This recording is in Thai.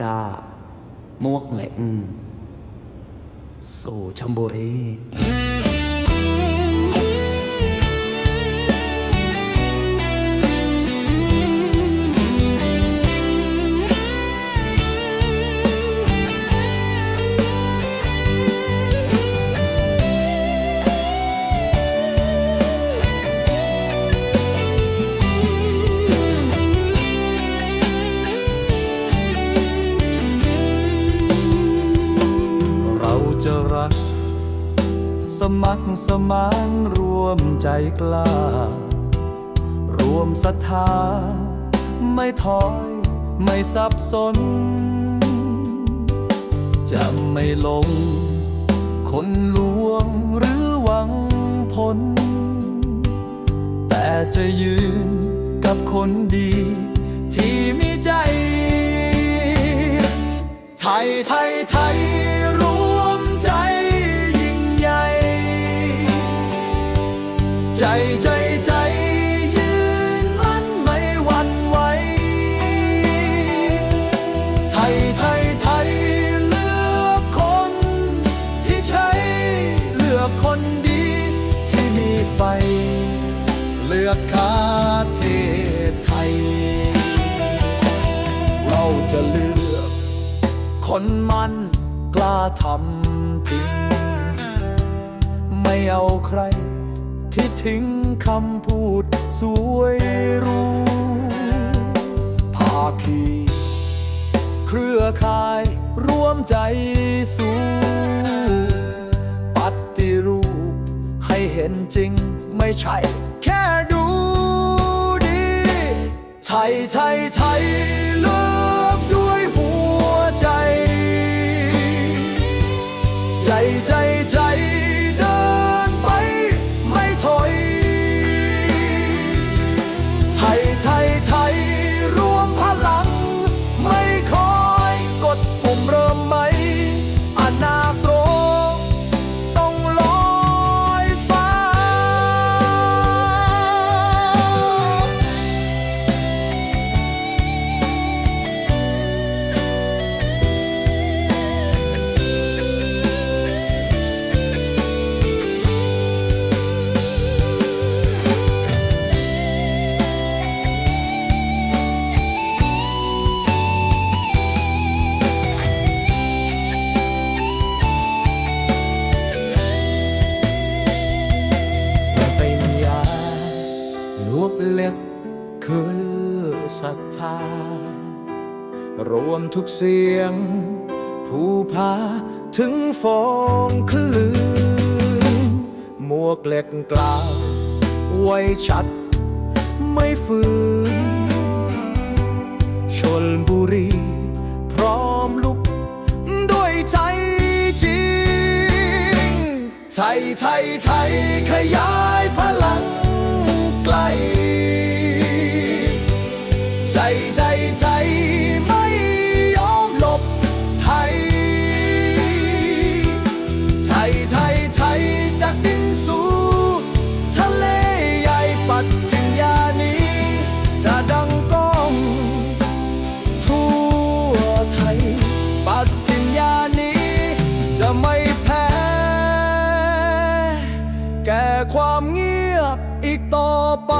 จ้ามวกเหล็กสู่ชมบุรี จะรัก สมัครสมานรวมใจกล้า รวมศรัทธา ไม่ถอยไม่สับสน จะไม่ลง คนลวงหรือหวังผล แต่จะยืนกับคนดี ใจใจใจยืนมั่นไม่หวั่นไหวไทยไทยไทยเลือกคน ที่ใช้เลือกคนดี ที่มีไฟ เลือกคาเทไทย เราจะเลือก คนมันกล้าทำจริง ไม่เอาใคร ที่ทิ้งคำพูดสวยรู้ภาคีเครือข่ายร่วมใจสู้ปฏิรูปให้เห็นจริงไม่ใช่ แค่ดูดี ไทยไทยไทยเลือกด้วยหัวใจ ใจใจ ล็กคือศรัทธารวมทุกเสียง ผู้พาถึงฟองคลื่นหมวกเหล็กกล่าวไว้ชัดไม่ฝืน ชนบุรีพร้อมลุกด้วยใจจริง ไทยไทยไทยขยายพลัง ใจใจใจไม่ยอมหลบไทย ไทยไทยไทยจากดินสูทะเลใหญ่ปัดปิญญานี้ จะดังก้อง ทั่วไทย ปัดปิญญานี้จะไม่แพ้ แก่ความเงียบอีกต่อไป